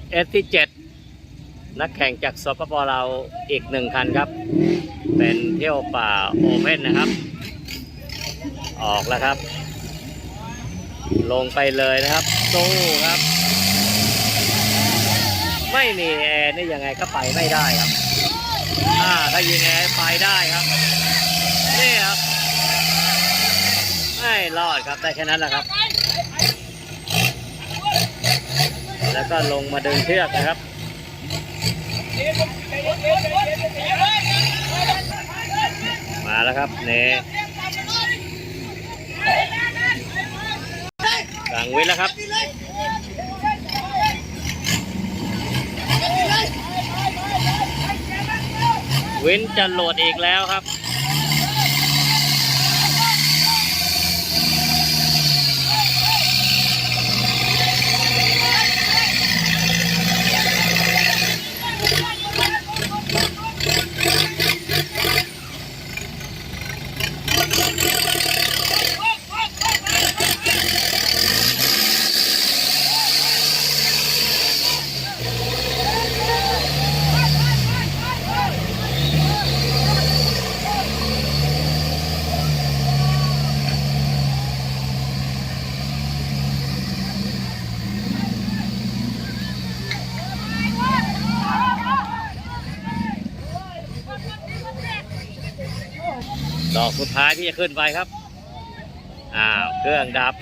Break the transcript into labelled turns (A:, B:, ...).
A: S S ที่เจ็ดนักแข่งจากสปปเราอีกหนึ่งคันครับ เป็นเที่ยวป่าโอเพ่นนะครับ ออกแล้วครับ ลงไปเลยนะครับสู้ครับ ไม่มีแอร์นี่ยังไงก็ไปไม่ได้ครับอ่าถ้ายิงแอร์ไปได้ครับ นี่ครับ ไม่รอดครับได้แค่นั้นแหละครับ แล้วก็ลงมาดึงเชือกนะครับมาแล้วครับเนสั่งวิทย์แล้วครับวินจะโหลดอีกแล้วครับ ดอกสุดท้ายที่จะขึ้นไปครับ อ้าว เครื่องดับ